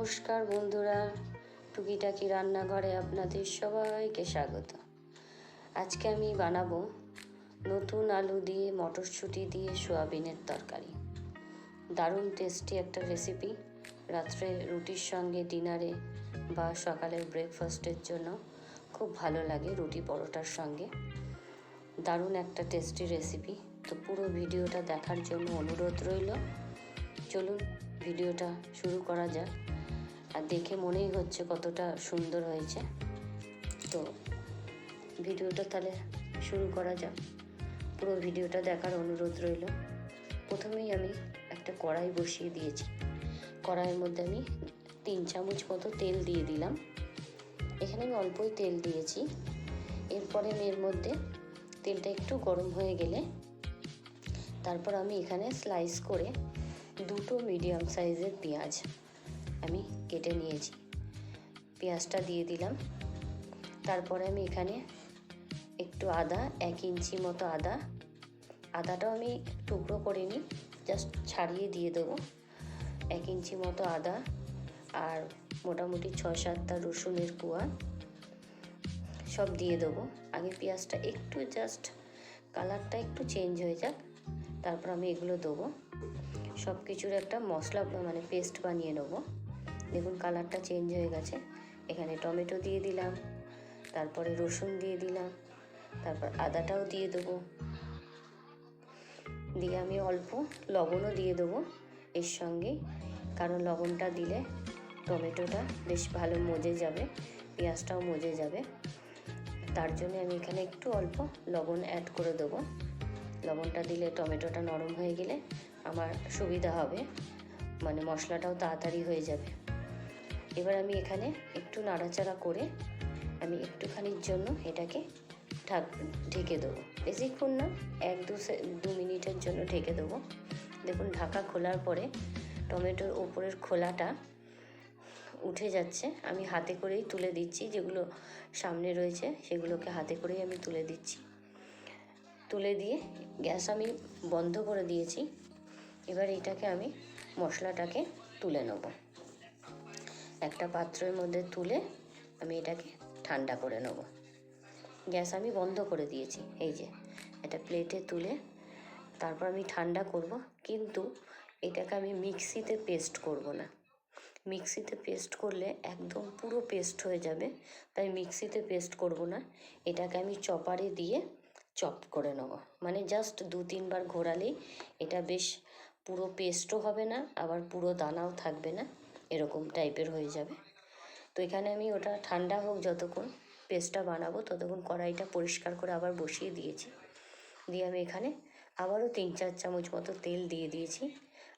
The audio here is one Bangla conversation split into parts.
নমস্কার বন্ধুরা, টুকিটাকি রান্নাঘরে আপনাদের সবাইকে স্বাগত। আজকে আমি বানাবো নতুন আলু দিয়ে মটরশুঁটি দিয়ে সোয়াবিনের তরকারি। দারুণ টেস্টি একটা রেসিপি রাত্রে রুটির সঙ্গে ডিনারে বা সকালের ব্রেকফাস্টের জন্য খুব ভালো লাগে রুটি পরোটার সঙ্গে। দারুণ একটা টেস্টি রেসিপি তো পুরো ভিডিওটা দেখার জন্য অনুরোধ রইল। চলুন ভিডিওটা শুরু করা যাক। আর দেখে মনেই হচ্ছে কতটা সুন্দর হয়েছে। তো ভিডিওটা তাহলে শুরু করা যাক। পুরো ভিডিওটা দেখার অনুরোধ রইল। প্রথমেই আমি একটা কড়াই বসিয়ে দিয়েছি। কড়াইয়ের মধ্যে আমি তিন চামচ মতো তেল দিয়ে দিলাম। এখানে আমি অল্পই তেল দিয়েছি। এরপরে আমি এর মধ্যে তেলটা একটু গরম হয়ে গেলে তারপর আমি এখানে স্লাইস করে দুটো মিডিয়াম সাইজের পেঁয়াজ আমি কেটে নিয়েছি। পেঁয়াজটা দিয়ে দিলাম। তারপরে আমি এখানে একটু আদা, এক ইঞ্চি মতো আদা। আদাটাও আমি টুকরো করে নিই, জাস্ট ছাড়িয়ে দিয়ে দেবো। এক ইঞ্চি মতো আদা আর মোটামুটি ছ সাতটা রসুনের কুয়া সব দিয়ে দেবো। আগে পেঁয়াজটা একটু জাস্ট কালারটা একটু চেঞ্জ হয়ে যাক, তারপর আমি এগুলো দেবো। সব কিছুর একটা মশলা মানে পেস্ট বানিয়ে নেব। দেখুন কালারটা চেঞ্জ হয়ে গেছে। এখানে টমেটো দিয়ে দিলাম, তারপরে রসুন দিয়ে দিলাম, তারপর আদাটাও দিয়ে দেবো। দিয়ে আমি অল্প লবণও দিয়ে দেবো এর সঙ্গে, কারণ লবণটা দিলে টমেটোটা বেশ ভালো মজে যাবে, পেঁয়াজটাও মজে যাবে। তার জন্য আমি এখানে একটু অল্প লবণ অ্যাড করে দেবো। লবণটা দিলে টমেটোটা নরম হয়ে গেলে আমার সুবিধা হবে মানে মশলাটাও তাড়াতাড়ি হয়ে যাবে। এবার আমি এখানে একটু নাড়াচাড়া করে আমি একটুখানির জন্য এটাকে ঢাক, ঢেকে দেবো। বেশিক্ষণ না, এক দু দু মিনিটের জন্য ঢেকে দেবো। দেখুন, ঢাকা খোলার পরে টমেটোর ওপরের খোলাটা উঠে যাচ্ছে। আমি হাতে করেই তুলে দিচ্ছি যেগুলো সামনে রয়েছে, সেগুলোকে হাতে করেই আমি তুলে দিচ্ছি। তুলে দিয়ে গ্যাস আমি বন্ধ করে দিয়েছি। এবার এটাকে আমি মশলাটাকে তুলে নেব। একটা পাত্রের মধ্যে তুলে আমি এটাকে ঠান্ডা করে নেব। গ্যাস আমি বন্ধ করে দিয়েছি, এই যে এটা প্লেটে তুলে তারপর আমি ঠান্ডা করব, কিন্তু এটাকে আমি মিক্সিতে পেস্ট করব না। মিক্সিতে পেস্ট করলে একদম পুরো পেস্ট হয়ে যাবে, তাই মিক্সিতে পেস্ট করব না। এটাকে আমি চপারে দিয়ে চপ করে নেব মানে জাস্ট দু তিনবার ঘোরালেই এটা বেশ পুরো পেস্টও হবে না, আবার পুরো দানাও থাকবে না। এরকম টাইপের হয়ে যাবে। তো এখানে আমি ওটা ঠান্ডা হোক যতক্ষণ পেস্টটা বানাবো, ততক্ষণ কড়াইটা পরিষ্কার করে আবার বসিয়ে দিয়েছি। দিয়ে আমি এখানে আবারও তিন চার চামচ মতো তেল দিয়ে দিয়েছি।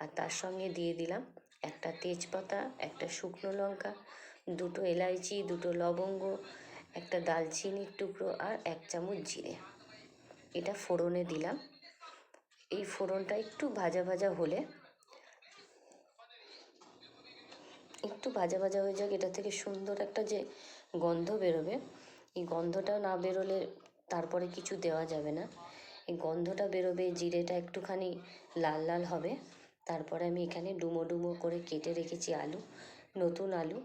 আর তার সঙ্গে দিয়ে দিলাম একটা তেজপাতা, একটা শুকনো লঙ্কা, দুটো এলাইচি, দুটো লবঙ্গ, একটা দালচিনির টুকরো আর এক চামচ জিরে। এটা ফোড়নে দিলাম। এই ফোড়নটা একটু ভাজা ভাজা হলে একটু ভাজা ভাজা হয়ে যাক, এটা থেকে সুন্দর একটা যে গন্ধ বেরোবে। এই গন্ধটা না বেরোলে তারপরে কিছু দেওয়া যাবে না। এই গন্ধটা বেরোবে, জিরেটা একটুখানি লাল লাল হবে। তারপরে আমি এখানে ডুমো ডুমো করে কেটে রেখেছি আলু, নতুন আলু।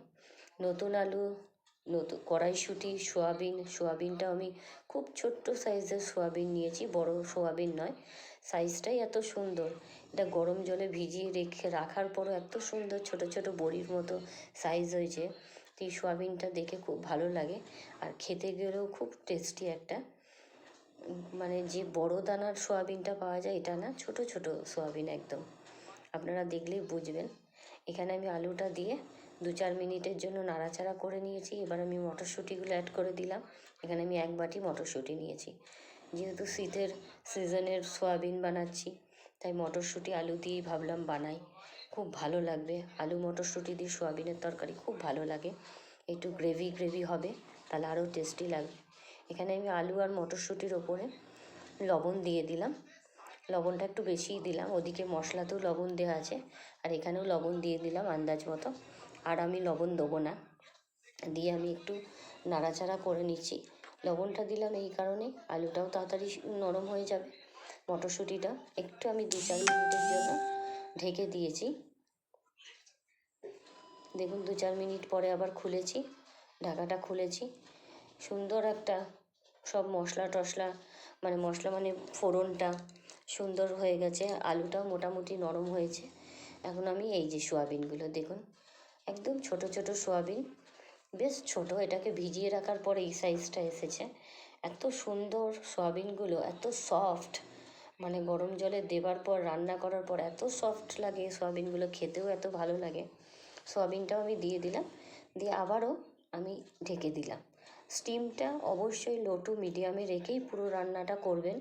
নতুন আলু নতুন কড়াইশুঁটি, সোয়াবিন। সোয়াবিনটা আমি খুব ছোট্ট সাইজের সোয়াবিন নিয়েছি, বড় সোয়াবিন নয়। সাইজটাই এত সুন্দর। এটা গরম জলে ভিজিয়ে রেখে রাখার পরও এত সুন্দর ছোট ছোট বড়ির মতো সাইজ হয়েছে। এই সোয়াবিনটা দেখে খুব ভালো লাগে। আর খেতে গেলেও খুব টেস্টি একটা। মানে যে বড় দানার সোয়াবিনটা পাওয়া যায়, এটা না ছোট ছোট সোয়াবিন একদম। আপনারা দেখলেই বুঝবেন। এখানে আমি আলুটা দিয়ে দু চার মিনিটের জন্য নাড়াচাড়া করে নিয়েছি। এবার আমি মটরশুঁটিগুলো অ্যাড করে দিলাম। এখানে আমি এক বাটি মটরশুঁটি নিয়েছি। যেহেতু শীতের সিজনের সোয়াবিন বানাচ্ছি, তাই মটরশুঁটি, আলু দিয়েই ভাবলাম বানাই। খুব ভালো লাগবে। আলু মটরশুঁটি দিয়ে সোয়াবিনের তরকারি খুব ভালো লাগে। একটু গ্রেভি গ্রেভি হবে, তাহলে আরও টেস্টি লাগবে। এখানে আমি আলু আর মটরশুঁটির ওপরে লবণ দিয়ে দিলাম। লবণটা একটু বেশিই দিলাম। ওদিকে মশলাতেও লবণ দেওয়া আছে। আর এখানেও লবণ দিয়ে দিলাম আন্দাজ মতো। আর আমি লবণ দেবো না। দিয়ে আমি একটু নাড়াচাড়া করে নিচ্ছি। লবণটা দিলাম এই কারণে। আলুটাও তাড়াতাড়ি নরম হয়ে যাবে। মটরশুঁটিটা একটু আমি দু চার মিনিটের জন্য ঢেকে দিয়েছি। দেখুন, দু চার মিনিট পরে আবার খুলেছি, ঢাকাটা খুলেছি। সুন্দর একটা সব মশলা টশলা মানে মশলা মানে ফোড়নটা সুন্দর হয়ে গেছে। আলুটাও মোটামুটি নরম হয়েছে। এখন আমি এই যে সোয়াবিনগুলো, দেখুন, একদম ছোট ছোট সোয়াবিন। বেশ ছোট, এটাকে ভিজিয়ে রাখার পরে এই সাইজটা এসেছে। এত সুন্দর সোয়াবিনগুলো, এত সফট মানে গরম জলে দেবার পর, রান্না করার পর এত সফট লাগে সোয়াবিনগুলো, খেতেও এত ভালো লাগে। সোয়াবিনটাও আমি দিয়ে দিলাম, দিয়ে আবারও আমি ঢেকে দিলাম। স্টিমটা অবশ্যই লো টু মিডিয়ামে রেখেই পুরো রান্নাটা করবেন।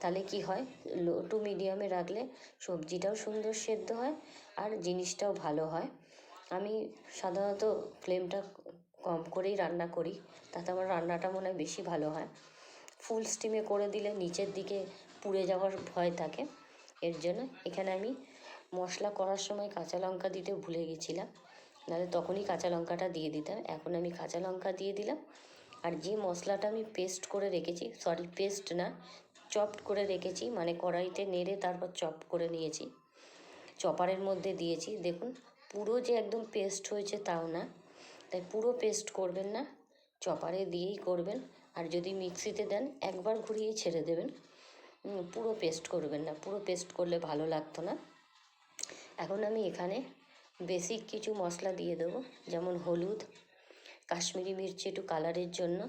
তাহলে কি হয় লো টু মিডিয়ামে রাখলে সবজিটাও সুন্দর সেদ্ধ হয় আর জিনিসটাও ভালো হয়। আমি সাধারণত ফ্লেমটা কম করেই রান্না করি, তাতে আমার রান্নাটা মনে হয় বেশি ভালো হয়। ফুল স্টিমে করে দিলে নিচের দিকে পুড়ে যাওয়ার ভয় থাকে, এর জন্য এখানে আমি মশলা করার সময় কাঁচা লঙ্কা দিতে ভুলে গেছিলাম, নাহলে তখনই কাঁচা লঙ্কাটা দিয়ে দিতাম, এখন আমি কাঁচা লঙ্কা দিয়ে দিলাম। আর যে মশলাটা আমি পেস্ট করে রেখেছি সরি পেস্ট না চপড করে রেখেছি মানে কড়াইতে নেড়ে তারপর চপ করে নিয়েছি চপারের মধ্যে দিয়েছি, দেখুন পুরো যে একদম পেস্ট হয়েছে তাও না। তাই পুরো পেস্ট করবেন না চপারে দিয়েই করবেন। আর যদি মিক্সিতে দেন, একবার ঘুরিয়ে ছেড়ে দেবেন। পুরো পেস্ট করবেন না, পুরো পেস্ট করলে ভালো লাগতো না। এখন আমি এখানে বেসিক কিছু মশলা দিয়ে দেবো, যেমন হলুদ, কাশ্মীরি মির্চি একটু কালারের জন্য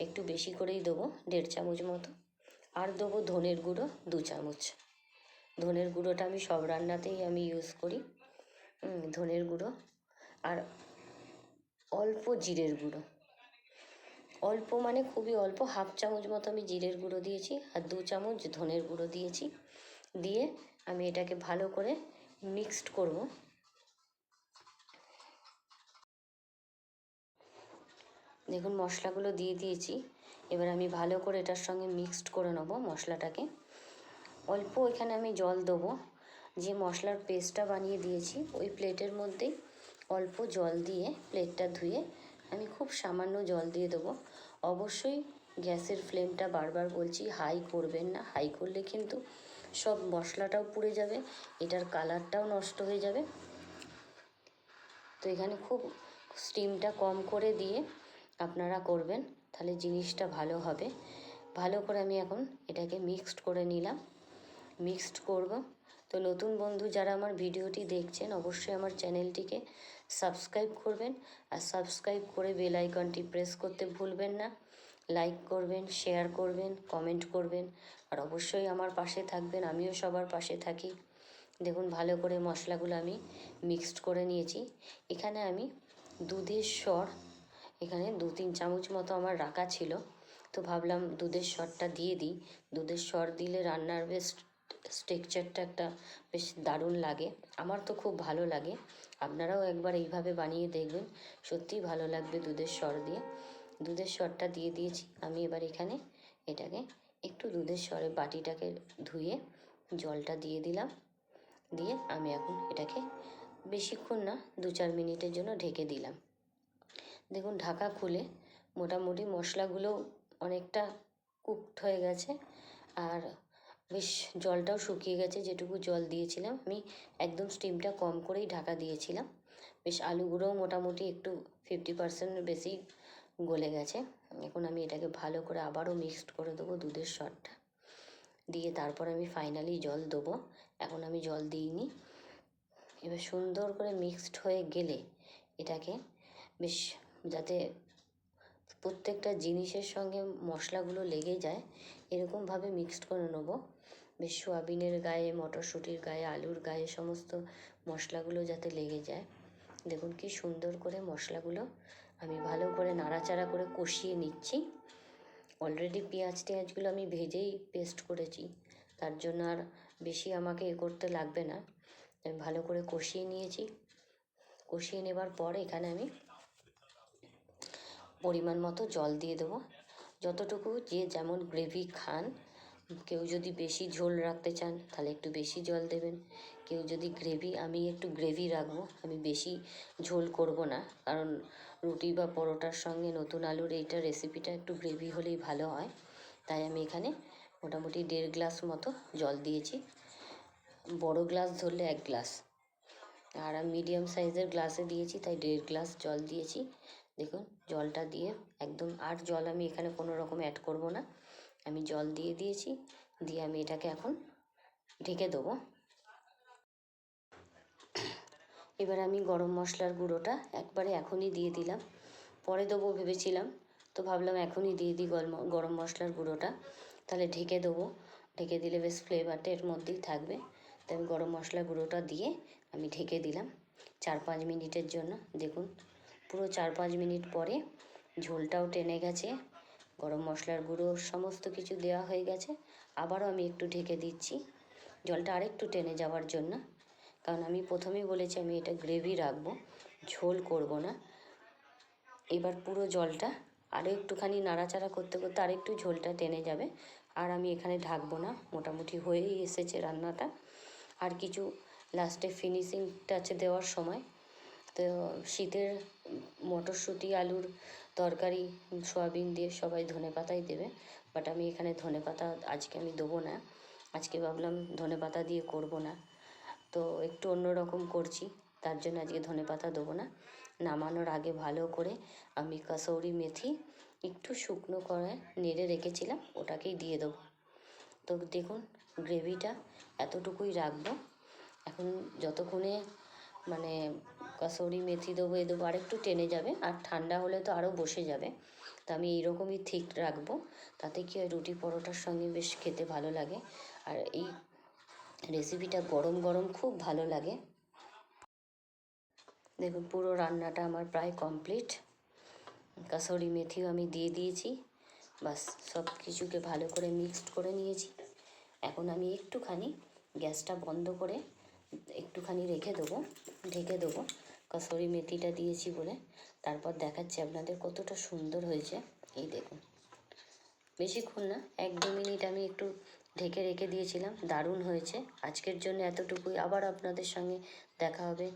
একটু বেশি করেই দেবো, দেড় চামচ মতো। আর দেবো ধনের গুঁড়ো দু চামচ। ধনের গুঁড়োটা আমি সব রান্নাতেই আমি ইউজ করি। ধনের গুঁড়ো আর অল্প জিরের গুঁড়ো। অল্প মানে খুবই অল্প, হাফ চামচ মতো আমি জিরের গুঁড়ো দিয়েছি আর দু চামচ ধনের গুঁড়ো দিয়েছি। দিয়ে আমি এটাকে ভালো করে মিক্সড করব। দেখুন, মশলাগুলো দিয়ে দিয়েছি। এবার আমি ভালো করে এটার সঙ্গে মিক্সড করে নেব মশলাটাকে। অল্প এখানে আমি জল দেবো। যে মশলার পেস্টটা বানিয়ে দিয়েছি, ওই প্লেটের মধ্যেই অল্প জল দিয়ে প্লেটটা ধুয়ে আমি খুব সামান্য জল দিয়ে দেবো। অবশ্যই গ্যাসের ফ্লেমটা বারবার বলছি, হাই করবেন না। হাই করলে কিন্তু সব মশলাটাও পুড়ে যাবে, এটার কালারটাও নষ্ট হয়ে যাবে। তো এখানে খুব স্টিমটা কম করে দিয়ে আপনারা করবেন, তাহলে জিনিসটা ভালো হবে। ভালো করে আমি এখন এটাকে মিক্সড করে নিলাম। মিক্সড করব। তো নতুন বন্ধু যারা আমার ভিডিওটি দেখছেন, অবশ্যই আমার চ্যানেলটিকে সাবস্ক্রাইব করবেন। আর সাবস্ক্রাইব করে বেল আইকনটি প্রেস করতে ভুলবেন না। লাইক করবেন, শেয়ার করবেন, কমেন্ট করবেন। আর অবশ্যই আমার পাশে থাকবেন, আমিও সবার পাশে থাকি। দেখুন, ভালো করে মশলাগুলো আমি মিক্সড করে নিয়েছি। এখানে আমি দুধের স্বর এখানে দু তিন চামচ মতো আমার রাখা ছিল। তো ভাবলাম দুধের স্বরটা দিয়ে দিই। দুধের স্বর দিলে রান্নার বেশ স্ট্রেকচারটা একটা বেশ দারুণ লাগে। আমার তো খুব ভালো লাগে। আপনারাও একবার এইভাবে বানিয়ে দেখবেন। সত্যিই ভালো লাগবে দুধের স্বর দিয়ে। দুধের স্বরটা দিয়ে দিয়েছি আমি এবার এখানে এটাকে। একটু দুধের স্বরে বাটিটাকে ধুয়ে জলটা দিয়ে দিলাম। দিয়ে আমি এখন এটাকে বেশিক্ষণ না দু চার মিনিটের জন্য ঢেকে দিলাম। দেখুন ঢাকা খুলে মোটামুটি মশলাগুলো অনেকটা কুকড হয়ে গেছে। আর বেশ জলটাও শুকিয়ে গেছে, যেটুকু জল দিয়েছিলাম। আমি একদম স্টিমটা কম করেই ঢাকা দিয়েছিলাম। বেশ আলুগুলোও মোটামুটি একটু ফিফটি পার্সেন্ট বেশি গলে গেছে। এখন আমি এটাকে ভালো করে আবারও মিক্সড করে দেবো দুধের স্বরটা দিয়ে তারপর আমি ফাইনালি জল দেবো। এখন আমি জল দিইনি। এবার সুন্দর করে মিক্সড হয়ে গেলে এটাকে বেশ যাতে প্রত্যেকটা জিনিসের সঙ্গে মশলাগুলো লেগে যায়, এরকমভাবে মিক্সড করে নেব। বেশ সোয়াবিনের গায়ে, মটরশুঁটির গায়ে, আলুর গায়ে সমস্ত মশলাগুলো যাতে লেগে যায়। দেখুন কি সুন্দর করে মশলাগুলো আমি ভালো করে নাড়াচাড়া করে কষিয়ে নিচ্ছি। অলরেডি পেঁয়াজ টেঁয়াজগুলো আমি ভেজেই পেস্ট করেছি। তার জন্য আর বেশি আমাকে এ করতে লাগবে না। আমি ভালো করে কষিয়ে নিয়েছি। কষিয়ে নেবার পর এখানে আমি পরিমাণ মতো জল দিয়ে দেবো। যতটুকু যে যেমন গ্রেভি খান কেউ যদি বেশি ঝোল রাখতে চান, তাহলে একটু বেশি জল দেবেন। কেউ যদি গ্রেভি, আমি একটু গ্রেভি রাখব, আমি বেশি ঝোল করব না। কারণ রুটি বা পরোটার সঙ্গে নতুন আলুর এইটা রেসিপিটা একটু গ্রেভি হলেই ভালো হয়। তাই আমি এখানে মোটামুটি দেড় গ্লাস মতো জল দিয়েছি। বড় গ্লাস ধরলে এক গ্লাস। আর আমি মিডিয়াম সাইজের গ্লাসে দিয়েছি, তাই দেড় গ্লাস জল দিয়েছি। দেখুন, জলটা দিয়ে একদম, আর জল আমি এখানে কোনো রকম অ্যাড করব না। আমি জল দিয়ে দিয়েছি, দিয়ে আমি এটাকে এখন ঢেকে দেবো। এবার আমি গরম মশলার গুঁড়োটা একবারে এখনই দিয়ে দিলাম। পরে দেবো ভেবেছিলাম, তো ভাবলাম এখনই দিয়ে দিই গরম মশলার গুঁড়োটা। তাহলে ঢেকে দেবো, ঢেকে দিলে বেশ ফ্লেভারটা এর মধ্যেই থাকবে। তো আমি গরম মশলার গুঁড়োটা দিয়ে আমি ঢেকে দিলাম চার পাঁচ মিনিটের জন্য। দেখুন, পুরো চার পাঁচ মিনিট পরে ঝোলটাও টেনে গেছে। গরম মশলার গুঁড়ো সমস্ত কিছু দেওয়া হয়ে গেছে। আবারও আমি একটু ঢেকে দিচ্ছি। জলটা আরেকটু টেনে যাওয়ার জন্য। কারণ আমি প্রথমেই বলেছি আমি এটা গ্রেভি রাখব, ঝোল করব না। এবার পুরো জলটা আরও একটুখানি নাড়াচাড়া করতে করতে আরেকটু ঝোলটা টেনে যাবে। আর আমি এখানে ঢাকবো না, মোটামুটি হয়েই এসেছে রান্নাটা। আর কিছু লাস্টে ফিনিশিং টাচে দেওয়ার সময়। তো শীতের মটরশুঁটি, আলুর তরকারি, সয়াবিন দিয়ে সবাই ধনে পাতাই দেবে। বাট আমি এখানে ধনে পাতা আজকে আমি দেবো না। আজকে ভাবলাম ধনে পাতা দিয়ে করব না। তো একটু অন্যরকম করছি। তার জন্য আজকে ধনে পাতা দেবো না। নামানোর আগে ভালো করে আমি কাসৌরি মেথি একটু শুকনো করে নেড়ে রেখেছিলাম, ওটাকেই দিয়ে দেবো। তো দেখুন গ্রেভিটা এতটুকুই রাখব। এখন যতক্ষণে মানে কাসৌরি মেথি দেবো, এ দেবো, আরেকটু টেনে যাবে। আর ঠান্ডা হলে তো আরও বসে যাবে। তো আমি এইরকমই ঠিক রাখব। তাতে কি হয়, রুটি পরোটার সঙ্গে বেশ খেতে ভালো লাগে। আর এই রেসিপিটা গরম গরম খুব ভালো লাগে। দেখুন, পুরো রান্নাটা আমার প্রায় কমপ্লিট কাসৌরি মেথিও আমি দিয়ে দিয়েছি। বাস, সব কিছুকে ভালো করে মিক্সড করে নিয়েছি। এখন আমি একটুখানি গ্যাসটা বন্ধ করে একটুখানি রেখে দেবো, ঢেকে দেবো। কাসৌরি মেথিটা দিয়েছি বলে। তারপর দেখাচ্ছি আপনাদের কতটা সুন্দর হয়েছে। এই দেখুন। বেশিক্ষণ না, এক দু মিনিট আমি একটু ঢেকে রেখে দিয়েছিলাম। দারুণ হয়েছে। আজকের জন্য এতটুকুই। আবার আপনাদের সঙ্গে দেখা হবে।